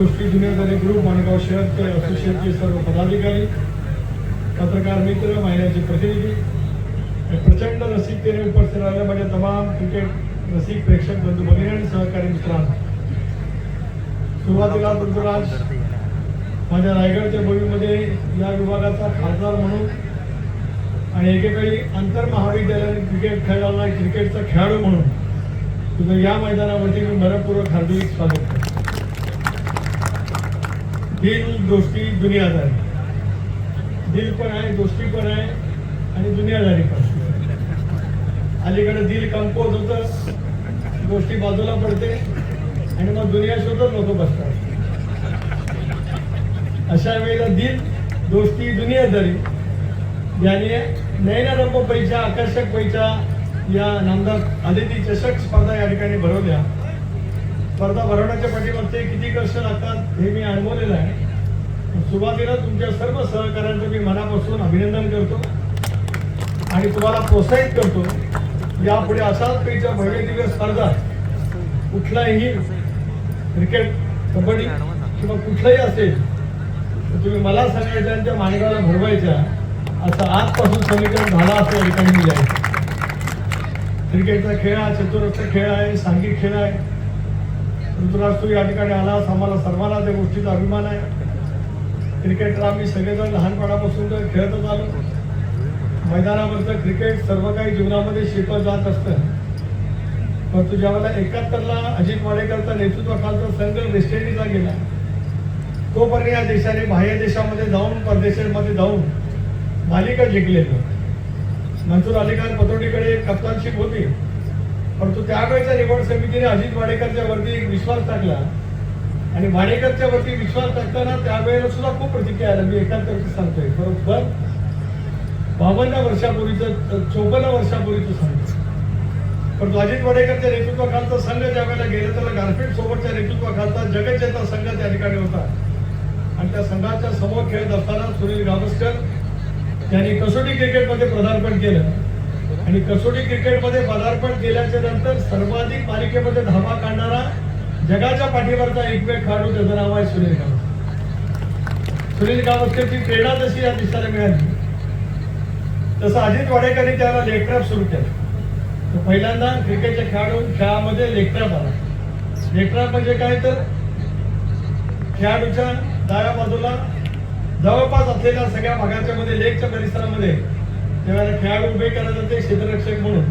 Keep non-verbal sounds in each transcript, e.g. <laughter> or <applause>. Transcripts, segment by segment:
गोष्टी जुन्यादारी ग्रुप माणगाव शहरचे असोसिएटचे सर्व पदाधिकारी पत्रकार मित्र महिन्याचे प्रतिनिधी प्रचंड रसिकतेने उपस्थित राहिल्या माझ्या तमाम क्रिकेट रसिक प्रेक्षक बंधू भगिनी आणि सहकारी मित्रांनो. सुरुवातीला पृथ्वीराज माझ्या रायगडच्या भूमीमध्ये या विभागाचा खासदार म्हणून आणि एकेकाळी आंतर महाविद्यालयाने क्रिकेट खेळायला क्रिकेटचा खेळाडू म्हणून तुझं या मैदानावरती मी मनपूर्वक हार्दिक स्वागत करतो. दिल दोस्ती दुनियादारी। दिल पण आहे दोस्ती पण आहे आणि दुनियादारी पण. अलीकडे दिल कंपोज होतं गोष्टी बाजूला पडते आणि मग दुनिया शोधत लोक बसतात. अशा वेळेला दिल दोस्ती दुनियादारी. याने नयनारंभ पैसा आकर्षक पैसा या नामदार आदिती चषक स्पर्धा या ठिकाणी भरवल्या. स्पर्धा भरवण्याच्या पाठीमागचे किती कष्ट लागतात हे मी अनुभवलेलं आहे. सुरुवातीला तुमच्या सर्व सहकाऱ्यांचं मी मनापासून अभिनंदन करतो आणि तुम्हाला प्रोत्साहित करतो यापुढे असाच पैच्या भव्य दिव्य स्पर्धा कुठलाही क्रिकेट कबड्डी किंवा कुठलंही असेल तर तुम्ही मला सांगायच्या आणि त्या माणगाला भरवायच्या असं आजपासून समीकरण झालं असं या ठिकाणी मी क्रिकेटचा खेळ हा चतुरस्र खेळ आहे सांघिक खेळ आहे. ऋतुराज तू या ठिकाणी आलास आम्हाला सर्वांना त्या गोष्टीचा अभिमान आहे. क्रिकेटला आम्ही सगळेजण लहानपणापासून तर खेळतच आलो. मैदानावरचं क्रिकेट सर्व काही जीवनामध्ये शिकवत जात असतं. परंतु ज्यावेळेला एकाहत्तरला अजित वाडेकरचा नेतृत्वाखालचा संघ वेस्ट इंडिजला गेला तोपर्यंत या देशाने बाह्य देशामध्ये जाऊन परदेशामध्ये जाऊन मालिका जिंकलेलं. मंजूर अलीखान पतोडीकडे एक कप्तानशिप होती. परंतु त्यावेळेच्या निवड समितीने अजित वाडेकरच्या वरती एक विश्वास टाकला. आणि वाडेकरच्या वरती विश्वास टाकताना त्यावेळेला सुद्धा खूप प्रतिक्रिया आल्या मी एकाहत्तरची सांगतोय. बरोबर? बावन्न वर्षापूर्वीचं चोपन्न वर्षापूर्वीचं सांगतो परंतु अजित वाडेकरच्या नेतृत्वाखालचा संघ ज्या वेळेला गेला. त्याला गारफेट सोबतच्या नेतृत्वाखालचा जगज्जेता संघ त्या ठिकाणी होता. आणि त्या संघाच्या समोर खेळत असताना सुनील गावस्कर त्यांनी कसोटी क्रिकेटमध्ये पदार्पण केलं. आणि कसोटी क्रिकेटमध्ये पदार्पण केल्याच्यानंतर सर्वाधिक मालिकेमध्ये धावा काढणारा जगाच्या पाठीवरचा एकमेव खेळाडू त्याचं नाव आहे सुनील गावस्कर. सुनील गावस्करची प्रेरणा जशी या दिशेला मिळाली तसं अजित वाडेकरनी त्याला लेकट्रॅप सुरू केला. तर पहिल्यांदा क्रिकेटच्या खेळाडू खेळामध्ये लेकट्रॅप आला. लेकट्रॅप म्हणजे काय तर खेळाडूच्या डाव्या बाजूला जवळपास असलेल्या सगळ्या भागाच्या मध्ये लेकच्या परिसरामध्ये त्यावेळेला खेळाडू उभे करत होते क्षेत्ररक्षक म्हणून.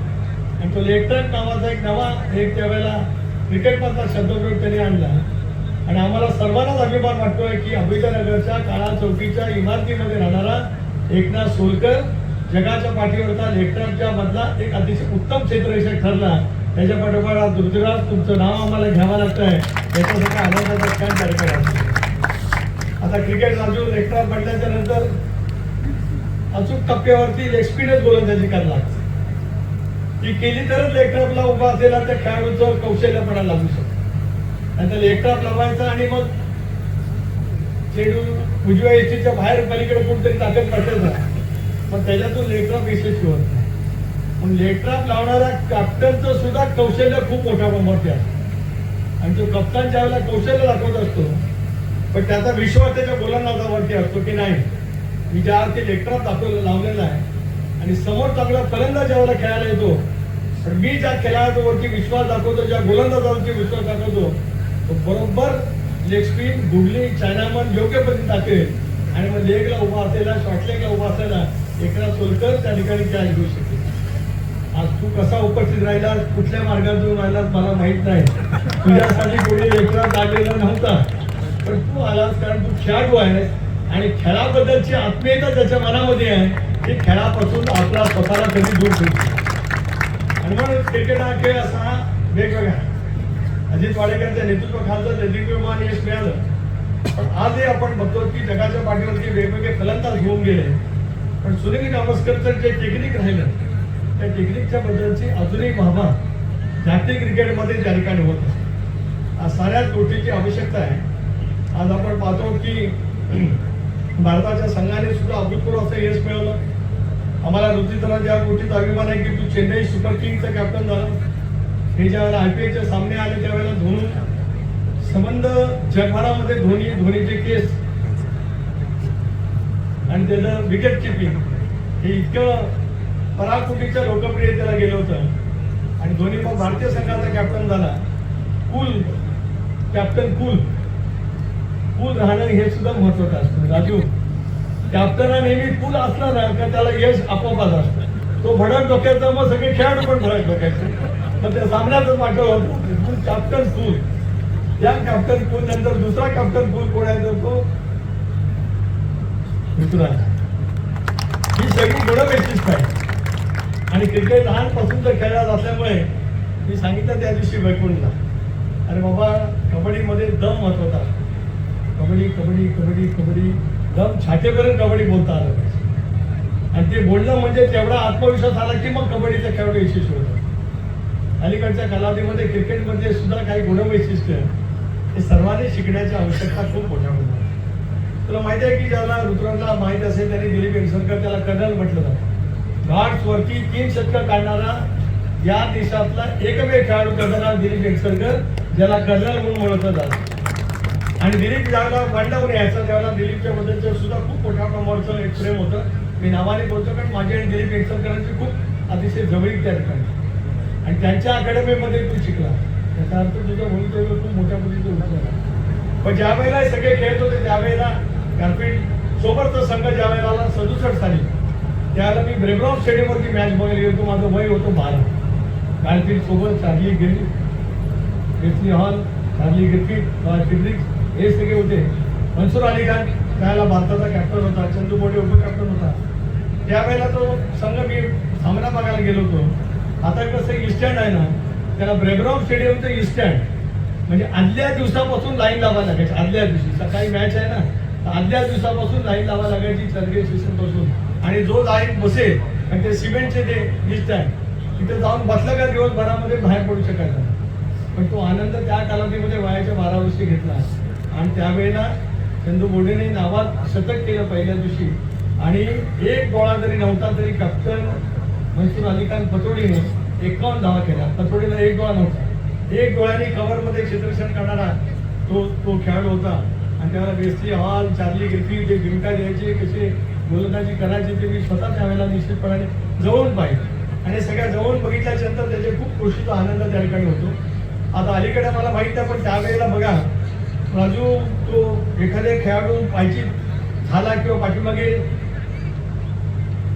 आणि तो लेकट्रॅप नावाचा एक नवा एक त्यावेळेला क्रिकेटमधला शब्दप्रयोग त्यांनी आणला. आणि आम्हाला सर्वांनाच अभिमान वाटतोय की अभिजनगरच्या काळा चौकीच्या इमारतीमध्ये राहणारा एकनाथ सोलकर जगाच्या पाठीवरचा लेखनाच्या मधला एक अतिशय उत्तम क्षेत्ररक्षक ठरला. त्याच्या पाठोपाठ आज दुर्जराज तुमचं नाव आम्हाला घ्यावं लागतं आहे याच्यासाठी आनंदाचा क्षण कार्यक्रम आता क्रिकेट राजू लेखनाथ म्हटल्याच्या नंतर अचूक टप्प्यावरती एक्सपिरियन्स गोलंदाजी करायला लागते. ती केली तरच लेखरापला उभा असलेला त्या खेळाडूचं कौशल्य पडायला लागू शकतो. आणि त्या लेखनाथ लावायचा आणि मग चेंडू उजव्या एसीच्या बाहेर पलीकडे कुठेतरी ताकद पडते पण त्याच्यातून लेखराप यशस्वी होत नाही. पण लेटराप लावणाऱ्या कॅप्टनचं सुद्धा कौशल्य खूप मोठ्या प्रमाणावरती असतं. आणि तो कप्तान ज्यावेळेला कौशल्य दाखवत असतो पण त्याचा विश्वास त्याच्या गोलंदाजावरती असतो की नाही? मी ज्या ते लेटराप दाखवलं लावलेला आहे. आणि समोर चांगला फलंदाज ज्यावेळेला खेळायला येतो पण मी ज्या खेळाडूवरती विश्वास दाखवतो ज्या गोलंदाजावरती विश्वास दाखवतो तो बरोबर लेग स्पिन गुगली चायनामन योग्य पद्धतीने दाखवेल. आणि मग लेगला उभा असलेला शॉर्ट लेगला उभा असलेला एकनाथ सोलकर त्या ठिकाणी कॅच घेऊ शकेल. आज तू कसा उपस्थित राहिलास? कुठल्या मार्गातून राहिलास मला माहीत नाही. तुझ्यासाठी कोणी एकनाथ लागलेला नव्हता. पण तू आलास कारण तू खेळाडू आहे आणि खेळाबद्दलची आत्मीयता त्याच्या मनामध्ये आहे ती खेळापासून आपला स्वतःला कधी दूर ठेवतो आणि म्हणून क्रिकेट हा खेळ असा वेगवेगळा आहे. अजित वाडेकरच्या नेतृत्वाखालचं नेतृत्वमान यश मिळालं. पण आजही आपण बघतो की जगाच्या पाठीवरती वेगवेगळे फलंदाज घेऊन गेले. पण सुनील गावस्करचं जे टेक्निक राहिलं त्या टेक्निकच्या बद्दलची अजूनही भावना जागतिक क्रिकेटमध्ये त्या ठिकाणी होत असते आज साऱ्याच गोष्टीची आवश्यकता आहे. आज आपण पाहतो की भारताच्या संघाने सुद्धा अभूतपूर्व असं यश मिळवलं. आम्हाला ऋतुतला ज्या गोष्टीचा अभिमान आहे की तू चेन्नई सुपर किंगचं कॅप्टन झाला. हे ज्या वेळेला आय पी एलचे सामने आले त्यावेळेला धोनी. संबंध जगभरामध्ये धोनी धोनीचे केस. आणि त्याचं विकेट किपिंग हे इतकं पराकुटीच्या लोकप्रियतेला गेलं होतं. आणि धोनी मग भारतीय संघाचा कॅप्टन झाला. कुल कॅप्टन कुल. कूल राहणं हे सुद्धा महत्वाचं असतं. राजू कॅप्टन नेहमी कूल असला ना का त्याला यश आपोआपच असतं. तो भडक डोक्याचा मग सगळे खेळाडू पण भडक डोक्याचे. मग त्या सामन्यातच वाटलं होतं कॅप्टन कूल या कॅप्टन कूल नंतर दुसरा कॅप्टन कूल कोण आहे तर तो? ही सगळी गुणवैशिष्ट्य आहे आणि क्रिकेट लहानपासून तर खेळत असल्यामुळे मी सांगितलं त्या दिवशी वैकुंठला. अरे बाबा कबड्डीमध्ये दम महत्त्वाचा असतो. कबड्डी कबड्डी कबड्डी कबड्डी. दम छाटेपर्यंत कबड्डी बोलता आलं पाहिजे. आणि ते बोलणं म्हणजे तेवढा आत्मविश्वास आला की मग कबड्डीचा खेळाडू यशस्वी होतो. अलीकडच्या कालावधीमध्ये क्रिकेटमध्ये सुद्धा काही गुणवैशिष्ट्य हे सर्वांनी शिकण्याची आवश्यकता खूप मोठ्या प्रमाणात तुला माहिती आहे की ज्याला ऋतुराजला माहीत असेल त्यांनी दिलीप वेंगसरकर त्याला कर्नल म्हटलं जातं. घाट वरती तीन शतक काढणारा या देशातला एकमेव खेळाडू कर्नल दिलीप वेंगसरकर ज्याला कर्नल म्हणून ओळखलं जातं. आणि दिलीप ज्यावेळेला वांडावून यायचा त्यावेळेला दिलीपच्या बद्दलचं सुद्धा खूप मोठ्या प्रमाणाचं एक प्रेम होतं. मी नावाने बोलतो कारण माझी आणि दिलीप एकसरकरांची खूप अतिशय जवळीक त्या ठिकाणी. आणि त्यांच्या अकॅडमीमध्ये तू शिकला. त्याचा अर्थ तुझं भूमिकेवर खूप मोठ्या मुलीचं झाला पण ज्या वेळेला हे सगळे खेळत होते त्यावेळेला गारपीट सोबतचा संघ ज्या वेळेला आला सदुसष्ट साली त्यावेळेला मी ब्रेब्रॉम स्टेडियमवरती मॅच बघायला होतो. माझं वय होतं बारा. गारपीट सोबत चार्ली गेली Wesley Hall Charlie Griffith Fredericks हे सगळे होते. मनसूर अली खान त्यावेळेला भारताचा कॅप्टन होता चंदू मोठे उपकॅप्टन होता. त्यावेळेला तो संघ मी सामना बघायला गेलो होतो. आता कसं इस्टँड आहे ना त्याला ब्रेब्रॉम स्टेडियमचं इस्टँड म्हणजे आदल्या दिवसापासून लाईन लावा लागायची आदल्या दिवशी. सकाळी मॅच आहे ना तर आदल्या दिवसापासून लाईन लावा लागायची चर्गे स्टेशनपासून आणि जो लाईन बसेल आणि ते सिमेंटचे ते इस्टँड तिथे जाऊन बसलं का दिवसभरामध्ये बाहेर पडू शकायचा पण तो आनंद त्या कालावधीमध्ये वयाच्या बारा वर्षी घेतला. आणि त्यावेळेला चंदू बोडेने नावात शतक केलं पहिल्या दिवशी. आणि एक गोळा जरी नव्हता तरी कॅप्टन मनसूर अली खान पतोडीने एकावन्न धावा केला पतोडीला एक गोळा नव्हता. एक डोळ्याने कव्हरमध्ये क्षेत्ररक्षण करणारा तो तो खेळाडू होता. आणि त्याला वेस्ली हॉल चार्ली ग्रिफी जे गिरका द्यायचे कसे गोलंदाजी करायची ते मी स्वतः त्यावेळेला निश्चितपणाने जवळून पाहिजे आणि सगळ्या जवळून बघितल्याच्यानंतर त्याचे खूप खुशीचा आनंद त्या ठिकाणी होतो. आता अलीकडे मला माहीत नाही पण त्यावेळेला बघा राजू तो एखाद्या खेळाडू पाहिजे झाला किंवा पाठीमागे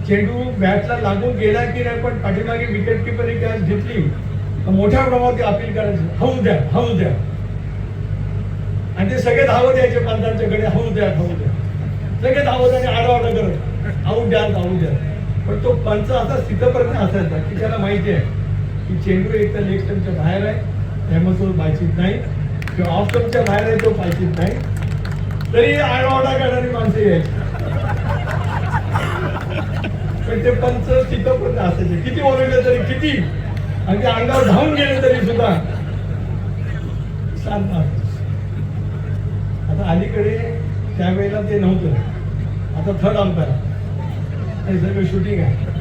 चेंडू बॅटला लागून गेला की नाही पण पाठीमागे विकेट किपर कॅच घेतली मोठ्या प्रमाणात अपील करायचं. हाऊ द्या हाऊ द्या. आणि ते सगळे धावत यायचे पंतांच्याकडे हाऊ द्या हाऊ द्या. सगळे धावत आणि आडावाडा करत हाऊ द्या आऊ द्या. पण तो पंच असा स्थितपर्यंत असायचा की त्याला माहिती आहे की चेंडू एक तर लेग स्टम्पच्या बाहेर आहे त्यामुळे तो पायचीत नाही. हॉस्टेलच्या बाहेर आहे तो पाहिजे नाही. तरी आडावाडा करणारी माणसं आहे पण ते पंच तिथपर्यंत असायचे. किती ओरडले तरी किती. आणि ते अंगावर धावून गेले तरी सुद्धा. शांत आता अलीकडे त्यावेळेला ते नव्हतं. आता थर्ड अंपायर हे सगळं शूटिंग आहे.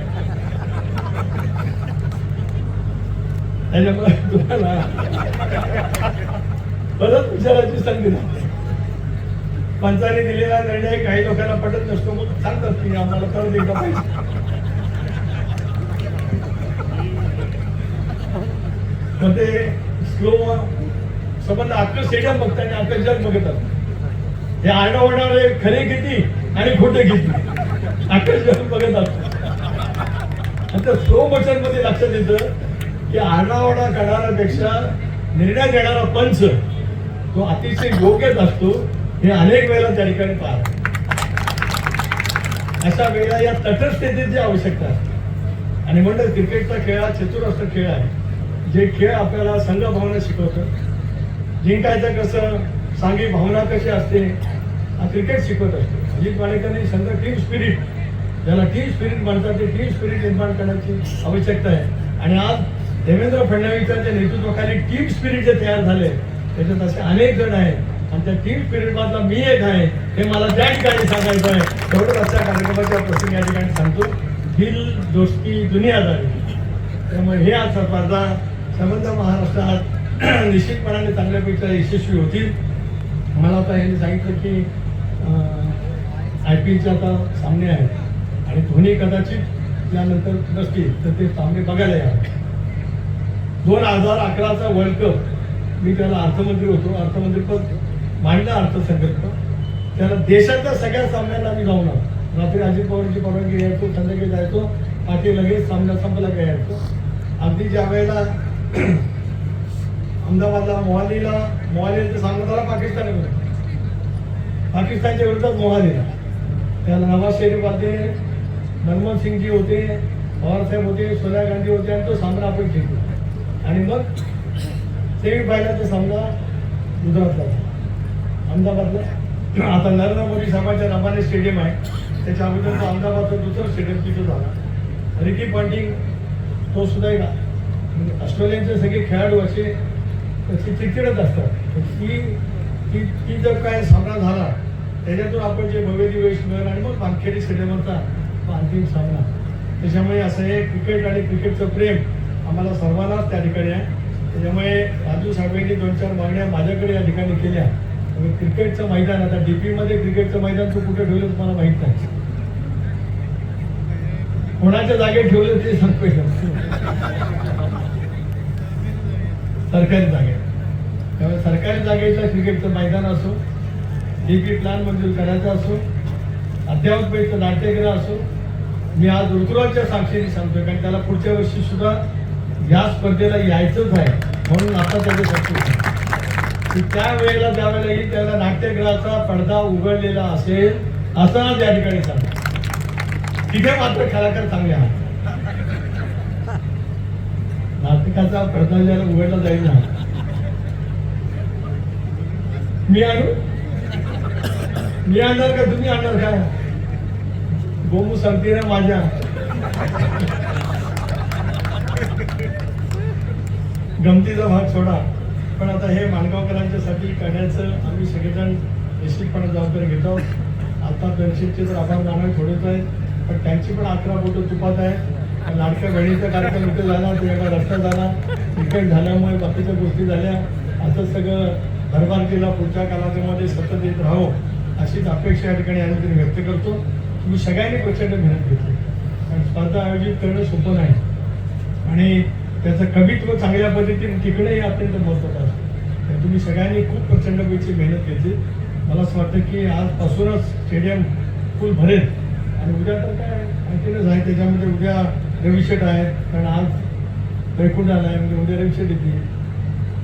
त्याच्यामुळे तुम्हाला परत विचारायची संधी नाही पंचाने दिलेला निर्णय काही लोकांना पटत नसतो मग सांगतात की आम्हाला परत एकदा पाहिजे. मग ते स्लो संबंध आपलं स्टेडियम बघतात आणि अख्खं जग बघतात हे आरडाओरडावे खरे किती आणि खोटे किती? अख्खं जग बघत असतं. आणि स्लो मोशनमध्ये लक्षात येतं की आरडाओरडा करणाऱ्यापेक्षा निर्णय देणारा पंच तो अतिशय योग्यच असतो. हे अनेक वेळेला त्या ठिकाणी पाहतो. अशा वेळेला या तटस्थतेची आवश्यकता असते. आणि म्हणजे क्रिकेटचा खेळ हा चतुरस्त्र खेळ आहे. जे खेळ आपल्याला संघ भावना शिकवतं. जिंकायचं कसं सांघिक भावना कशी असते हा क्रिकेट शिकवत असतो. अजित माणिकांनी संघ टीम स्पिरिट ज्याला टीम स्पिरिट म्हणतात ते टीम स्पिरिट निर्माण करण्याची आवश्यकता आहे. आणि आज देवेंद्र फडणवीसांच्या नेतृत्वाखाली टीम स्पिरिट जे तयार झाले त्याच्यात असे अनेक जण आहेत. आणि त्या तीन पिरियडमधला मी एक आहे. हे मला त्या ठिकाणी सांगायचं आहे. एवढंच आजच्या कार्यक्रमाच्या प्रसंग या ठिकाणी सांगतो. दिल दोस्ती दुनियादारी. त्यामुळे हे आज स्पर्धा संबंध महाराष्ट्रात <clears throat> निश्चितपणाने चांगल्यापेक्षा यशस्वी होतील. मला आता यांनी सांगितलं की आय पी एलचे आता सामने आहेत. आणि धोनी कदाचित त्यानंतर नसतील तर ते सामने बघायला या दोन हजार अकराचा वर्ल्ड कप मी त्याला अर्थमंत्री होतो अर्थमंत्रीपद मांडला अर्थसंकल्प. त्याला देशातल्या सगळ्या सामन्यांना मी जाऊन आलो. रात्री अजित पवारांची परवानगी घ्यायचो संध्याकाळी जायचो पाठी लगेच सामना संपला काय यायचो. अगदी ज्या वेळेला <clears throat> अहमदाबादला मोहालीला मोहालीचा सामना झाला पाकिस्तानमध्ये पाकिस्तानच्या विरोधात मोहालीला. त्याला नवाज शरीफ होते मनमोहन सिंगजी होते पवारसाहेब होते सोनिया गांधी होते आणि तो सामना आपण जिंकला. आणि मग ते फायनलचा सामना गुजरातला अहमदाबादला आता नरेंद्र मोदी साहेबांच्या नावाने स्टेडियम आहे. त्याच्या अगोदर तो अहमदाबादचं दुसरं स्टेडियम तिथं झाला. रिकी पॉन्टिंग तो सुद्धा एक ऑस्ट्रेलियनचे सगळे खेळाडू असे चिडचिडत असतात. ती ती ती जर काय सामना झाला त्याच्यातून आपण जे भव्य दिवस मिळेल आणि मग वानखेडे स्टेडियमवरचा तो अंतिम सामना. त्याच्यामुळे असं हे क्रिकेट आणि क्रिकेटचं प्रेम आम्हाला सर्वांनाच त्या ठिकाणी आहे. त्याच्यामुळे राजू साहेबांनी दोन चार मागण्या माझ्याकडे या ठिकाणी केल्या. क्रिकेटचं मैदान आता डीपी मध्ये क्रिकेटचं मैदान तू कुठे ठेवलं तुम्हाला माहीत नाही. कोणाच्या जागेत ठेवलं ते सांगतोय. सरकारी जागेत त्यामुळे सरकारी जागेचं क्रिकेटचं मैदान असो डीपी प्लॅन मंजूर करायचा असो अद्यावत नाट्यगृह असो मी आज ऋतुराजच्या साक्षीने सांगतोय कारण त्याला पुढच्या वर्षी सुद्धा या स्पर्धेला यायचंच आहे. म्हणून आता त्याचे सक्सेस की त्या वेळेला ज्या वेळेला येईल त्यावेळेला नाट्यगृहाचा पडदा उघडलेला असेल असं त्या ठिकाणी सांगतो तिथे मात्र कलाकार चांगले आहात. नाटकाचा पडदा ज्याला उघडला जाईल ना. मी आणू? मी आणणार का? तुम्ही आणणार का गोमू सांगते ना माझ्या. गमतीचा भाग सोडा. पण आता हे माणगावकरांच्यासाठी करण्याचं आम्ही सगळेजण निश्चितपणे जबाबदारी घेतो. आता दर्शितचे तर आभार जाणं थोडेच आहेत पण त्यांची पण अकरा बोटं तुपात आहे लाडक्या बहिणीचा कार्यक्रम इथे झाला त्याच्याकडे रस्ता झाला क्रिकेट झाल्यामुळे बाकीच्या गोष्टी झाल्या. असं सगळं भरभारतीला पुढच्या कालावधीमध्ये सतत येत राहो अशीच अपेक्षा या ठिकाणी आम्ही तरी व्यक्त करतो. तुम्ही सगळ्यांनी प्रचंड मेहनत घेतली. कारण स्पर्धा आयोजित करणं सोपं नाही. आणि त्याचं कवित्व चांगल्या पद्धतीने तिकडेही अत्यंत महत्त्वाचं असतं. तर तुम्ही सगळ्यांनी खूप प्रचंडपैकी मेहनत घेतली. मला असं वाटतं की आजपासूनच स्टेडियम फुल भरेल. आणि उद्या तर काय आणखीनच आहे त्याच्यामध्ये उद्या रविशेट आहे कारण आज वैकुंठ आला आहे म्हणजे उद्या रविशेट येतील.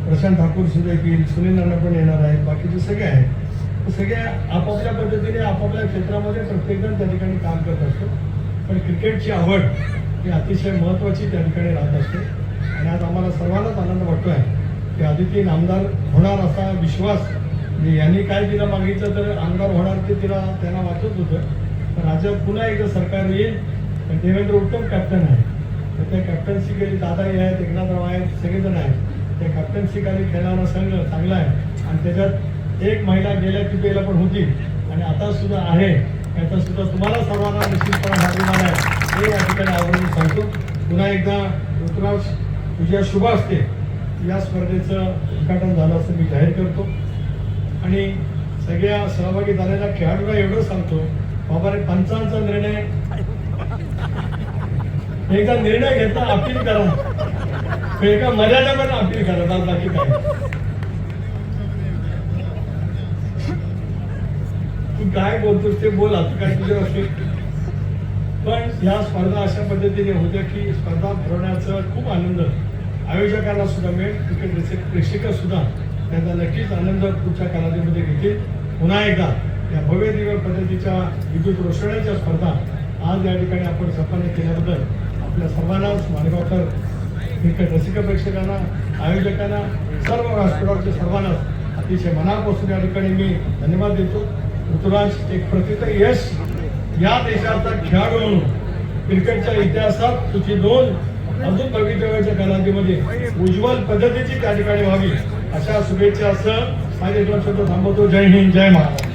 प्रशांत ठाकूर सुद्धा येतील सुनील नाना पण येणार आहेत बाकीचे सगळे आहेत. तर सगळे आपापल्या पद्धतीने आपापल्या क्षेत्रामध्ये प्रत्येकजण त्या ठिकाणी काम करत असतो. पण क्रिकेटची आवड ही अतिशय महत्त्वाची त्या ठिकाणी राहत असते. आणि आज आम्हाला सर्वांनाच आनंद वाटतो आहे की आदिती आमदार होणार असा विश्वास. म्हणजे यांनी काय तिला मागितलं तर आमदार होणार ते तिला त्यांना वाटत होतं. पण राज्यात पुन्हा एकदा सरकार येईल. पण देवेंद्र उत्तम कॅप्टन आहे. तर त्या कॅप्टन्सी खाली दादाही आहेत एकनाथराव आहेत सगळेजण आहेत. त्या कॅप्टन्सी खाली खेळणारा संघ चांगला आहे. आणि त्याच्यात एक महिला गेल्या टिपेला पण होती. आणि आता सुद्धा आहे. याचा सुद्धा तुम्हाला सर्वांना निश्चितपणे अभिमान आहे. हे या ठिकाणी आवडून सांगतो. पुन्हा एकदा ऋतुराज तुझ्या शुभ असते या स्पर्धेचं उद्घाटन झालं असं मी जाहीर करतो. आणि सगळ्या सहभागी झालेल्या खेळाडूला एवढं सांगतो बाबा रे पंचांचा निर्णय. एकदा निर्णय घेता अपील करा. एका मर्यादेमध्ये अपील करा बस बाकी काय. तू काय बोलतोस ते बोल आता काय तुझ्या असेल पण या स्पर्धा अशा पद्धतीने होत्या की स्पर्धा भरवण्याचा खूप आनंद आयोजकांना सुद्धा मिळेल क्रिकेट रसिक प्रेक्षक सुद्धा त्याचा नक्कीच आनंद पुढच्या कालावधीमध्ये घेतील. पुन्हा एकदा या भव्य दिव्य पद्धतीच्या विद्युत रोषणाच्या स्पर्धा आज या ठिकाणी आपण सफाने केल्याबद्दल आपल्या सर्वांनाच माणगावकर क्रिकेट रसिक प्रेक्षकांना आयोजकांना सर्व राष्ट्रवादच्या सर्वांनाच अतिशय मनापासून या ठिकाणी मी धन्यवाद देतो. ऋतुराज एक प्रथित यश या देशाचा खेळाडू म्हणून क्रिकेटच्या इतिहासात तुझी दोन अजून भवितव्याच्या कालावधीमध्ये उज्ज्वल पद्धतीची त्या ठिकाणी व्हावी अशा शुभेच्छा असं माझ्या दोन शब्द थांबवतो. जय हिंद जय महाराज